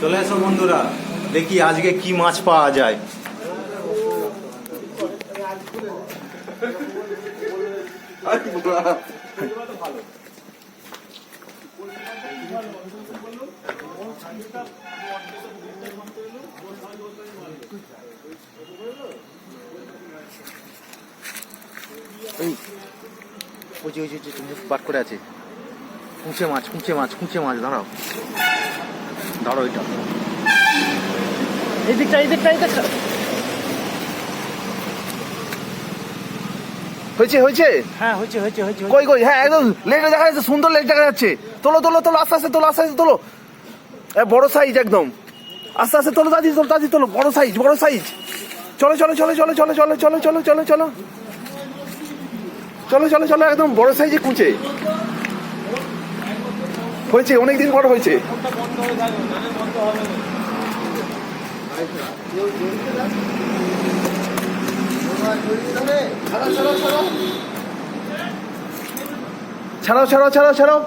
চলে এসো বন্ধুরা, দেখি আজকে কি মাছ পাওয়া যায়। ওই করে আছে। কুঁচে মাছ কুঁচে মাছ কুঁচে মাছ, দাঁড়াও। দাঁড়াও এটা এই দিকটা এই দিকটা এই দিকটা হয়েছে হয়েছে হ্যাঁ হয়েছে হয়েছে হয়েছে কই কই হ্যাঁ একদম লেটে দেখা যাচ্ছে সুন্দর লেট দেখা যাচ্ছে তোলো তোলো তোলো আস্তে আস্তে তোলো আস্তে আস্তে তোলো এ, বড় সাইজ একদম আস্তে আস্তে তোলো দাদি তোলো দাদি তোলো বড় সাইজ বড় সাইজ চলো চলো চলো চলো চলো চলো চলো চলো চলো চলো চলো চলো চলো একদম বড় সাইজে কুঁচে হয়েছে, অনেকদিন পর হয়েছে। ছাড়াও ছাড়াও ছাড়াও ছাড়াও।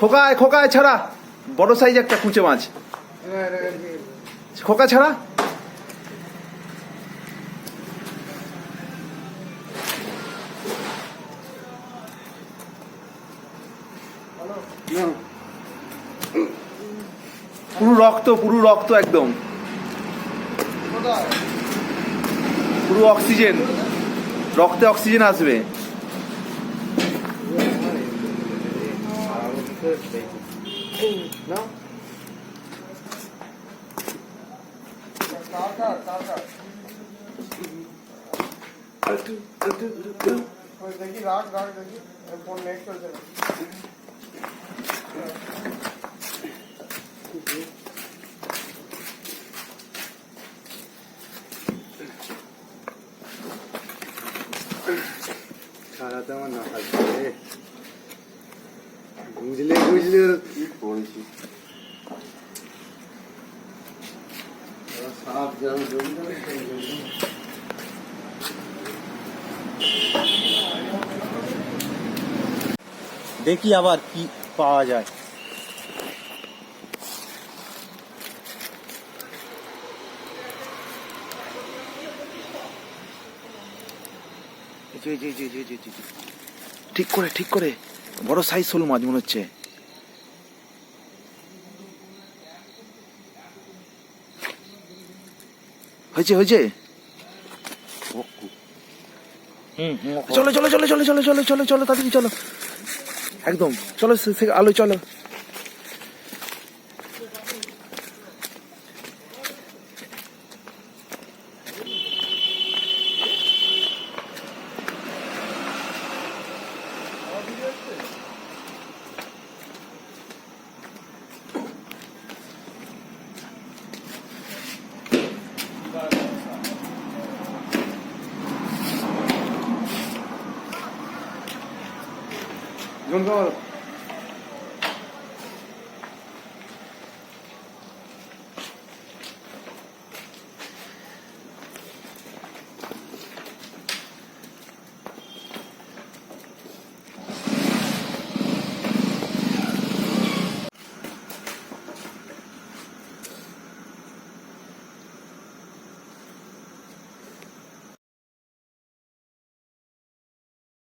খোকায় খোকায় ছাড়া। বড় সাইজ একটা কুঁচে মাছ। খোকা ছাড়া? পুরো রক্ত পুরো রক্ত একদম। পুরো অক্সিজেন। রক্তে অক্সিজেন আসবে। দেখি, রাখ রাখ, দেখি। ফোন নেট চলছে না সারাতে আমার না থাকবে বুঝলে বুঝলে। কি পড়েছি সাপ যেমন জমবে দেখি আবার কি পাওয়া যায়। ঠিক করে ঠিক করে। বড় সাইজ শোল মাছ মনে হচ্ছে। হয়েছে হয়েছে? চলো চলো চলো চলো চলো চলো চলো চলো তাড়াতাড়ি চলো। একদম। চলো সে- আলো চলো। 工作